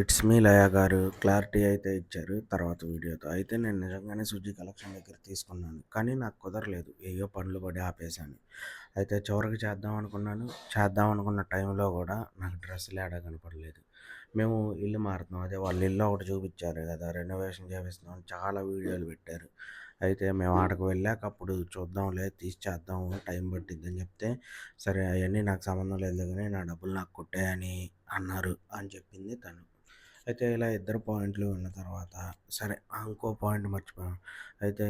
It's me Laya గారు clarity అయితే ఇచ్చారు తర్వాత వీడియోతో. అయితే నేను నిజంగానే సుజీ కలెక్షన్ దగ్గర తీసుకున్నాను కానీ నాకు కుదరలేదు. ఏయో పనులు పడి ఆపేశాను. అయితే చివరికి చేద్దాం అనుకున్నాను. చేద్దాం అనుకున్న టైంలో కూడా నాకు డ్రెస్సులు ఏడా కనపడలేదు. మేము ఇల్లు మారుతున్నాం. అదే వాళ్ళు ఇల్లు ఒకటి చూపించారు కదా రెనోవేషన్ చేపిస్తున్నాం చాలా వీడియోలు పెట్టారు. అయితే మేము ఆడకు వెళ్ళాక అప్పుడు చూద్దాంలే తీసి చేద్దాం టైం పట్టిద్దని చెప్తే సరే అవన్నీ నాకు సంబంధం లేదు కానీ నా డబ్బులు నాకు కొట్టాయని అన్నారు అని చెప్పింది తను. అయితే ఇలా ఇద్దరు పాయింట్లు ఉన్న తర్వాత సరే ఇంకో పాయింట్ మర్చిపోయాం. అయితే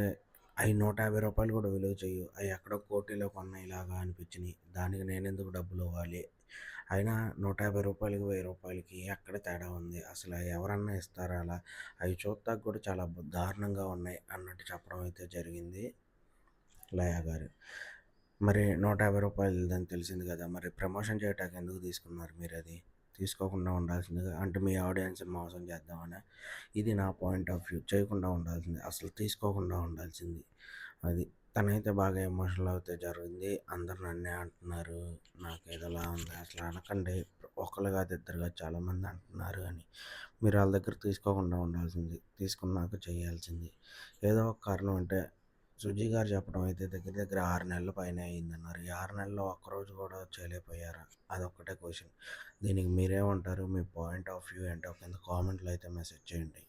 అవి నూట యాభై రూపాయలు కూడా విలువ చేయు అవి ఎక్కడో కోటిలో కొన్నాయి ఇలాగా అనిపించినాయి. దానికి నేను ఎందుకు డబ్బులు ఇవ్వాలి? అయినా నూట యాభై రూపాయలకి వెయ్యి రూపాయలకి ఎక్కడ తేడా ఉంది? అసలు ఎవరన్నా ఇస్తారా అలా? అవి చూస్తాక కూడా చాలా దారుణంగా ఉన్నాయి అన్నట్టు చెప్పడం అయితే జరిగింది లయా గారు. మరి నూట యాభై రూపాయలు అని తెలిసింది కదా మరి ప్రమోషన్ చేయటానికి ఎందుకు తీసుకున్నారు మీరు అది తీసుకోకుండా ఉండాల్సిందిగా అంటే మీ ఆడియన్స్ని మోసం చేద్దామని ఇది నా పాయింట్ ఆఫ్ వ్యూ చేయకుండా ఉండాల్సింది అసలు తీసుకోకుండా ఉండాల్సింది. అది తనైతే బాగా ఎమోషనల్ అయితే జరిగింది. అందరు నన్నే అంటున్నారు నాకు ఏదోలా ఉంది అసలు అనకండి ఒకరు కాదు ఇద్దరుగా చాలామంది అంటున్నారు అని. మీరు వాళ్ళ దగ్గర తీసుకోకుండా ఉండాల్సింది తీసుకున్నాక చేయాల్సింది. ఏదో ఒక కారణం అంటే సుజీ గారు చెప్పడం అయితే దగ్గర దగ్గర ఆరు నెలల పైన అయిందన్నారు. ఈ ఆరు నెలల్లో ఒక్కరోజు కూడా చేయలేకపోయారా? అదొక్కటే క్వశ్చన్. దీనికి మీరేమంటారు? మీ పాయింట్ ఆఫ్ వ్యూ ఏంటో కింద కామెంట్లో అయితే మెసేజ్ చేయండి.